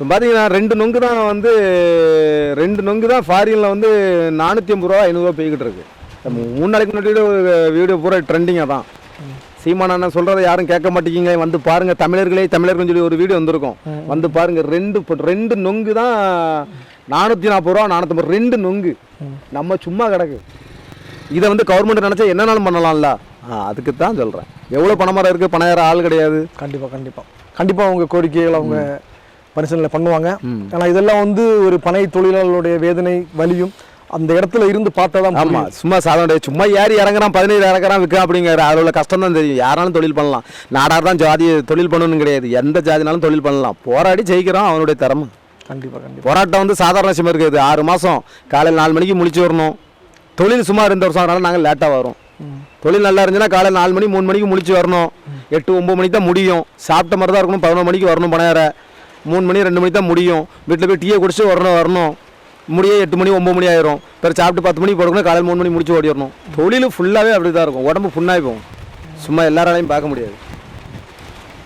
இப்போ பார்த்தீங்கன்னா ரெண்டு நொங்கு தான் வந்து ரெண்டு நொங்கு தான் ஃபாரினில் வந்து நானூற்றி ஐம்பது ரூபா ஐநூறுரூவா போய்கிட்டு இருக்கு. மூணு நாளைக்கு முன்னாடி ஒரு வீடியோ பூரா ட்ரெண்டிங்காக தான் சீமான் அண்ணன் சொல்கிறத யாரும் கேட்க மாட்டேங்கிங்க வந்து பாருங்க தமிழர்களே தமிழர்கள்னு சொல்லி ஒரு வீடியோ வந்திருக்கும். வந்து பாருங்க ரெண்டு ரெண்டு நொங்கு தான் நானூற்றி நாற்பது ரூபா. நானூற்றம்பது ரெண்டு நொங்கு. நம்ம சும்மா கிடக்கு. இதை வந்து கவர்மெண்ட் நினச்சா என்னனாலும் பண்ணலாம்ல? அதுக்கு தான் சொல்கிறேன் எவ்வளோ பணமரம் இருக்குது பணம் ஆள் கிடையாது. கண்டிப்பாக கண்டிப்பாக கண்டிப்பாக அவங்க கோரிக்கைகள் அவங்க பரிசீலனை பண்ணுவாங்க. ஆனால் இதெல்லாம் வந்து ஒரு பனை தொழிலாளர்களுடைய வேதனை வலியும் அந்த இடத்துல இருந்து பார்த்தா தான் ஆமா சும்மா சாதம் சும்மா ஏறி இறங்குறான் பதினேழு இறக்குறான் விற்கிறான் அப்படிங்கிற அதில் உள்ள கஷ்டம் தான் தெரியும். யாராலும் தொழில் பண்ணலாம். நாடார் தான் ஜாதி தொழில் பண்ணணும்னு கிடையாது. எந்த ஜாதினாலும் தொழில் பண்ணலாம். போராடி ஜெயிக்கிறான் அவனுடைய திறமை. கண்டிப்பாக கண்டிப்பாக போராட்டம் வந்து சாதாரண விஷயமா இருக்குது. ஆறு மாதம் காலையில் நாலு மணிக்கு முழிச்சு வரணும். தொழில் சும்மா ரெண்டு வருஷம் அதனால நாங்கள் லேட்டாக வரோம். தொழில் நல்லா இருந்துச்சுன்னா காலையில் நாலு மணி மூணு மணிக்கு முழிச்சு வரணும். எட்டு ஒம்பது மணிக்கு தான் முடியும். சாப்பிட்ட மாதிரி தான் இருக்கணும். பதினொரு மணிக்கு வரணும் பணையார மூணு மணி ரெண்டு மணி தான் முடியும். வீட்டில் போய் டீயை குடிச்சு வரணும் வரணும். முடிய எட்டு மணி ஒம்பது மணி ஆயிரும். பிறகு சாப்பிட்டு பத்து மணிக்கு படுக்கணும் காலையில் மூணு மணி முடிச்சு ஓடிடணும். தொழில் ஃபுல்லாகவே அப்படி தான் இருக்கும். உடம்பு புண்ணாகி போகும். சும்மா எல்லாராலையும் பார்க்க முடியாது.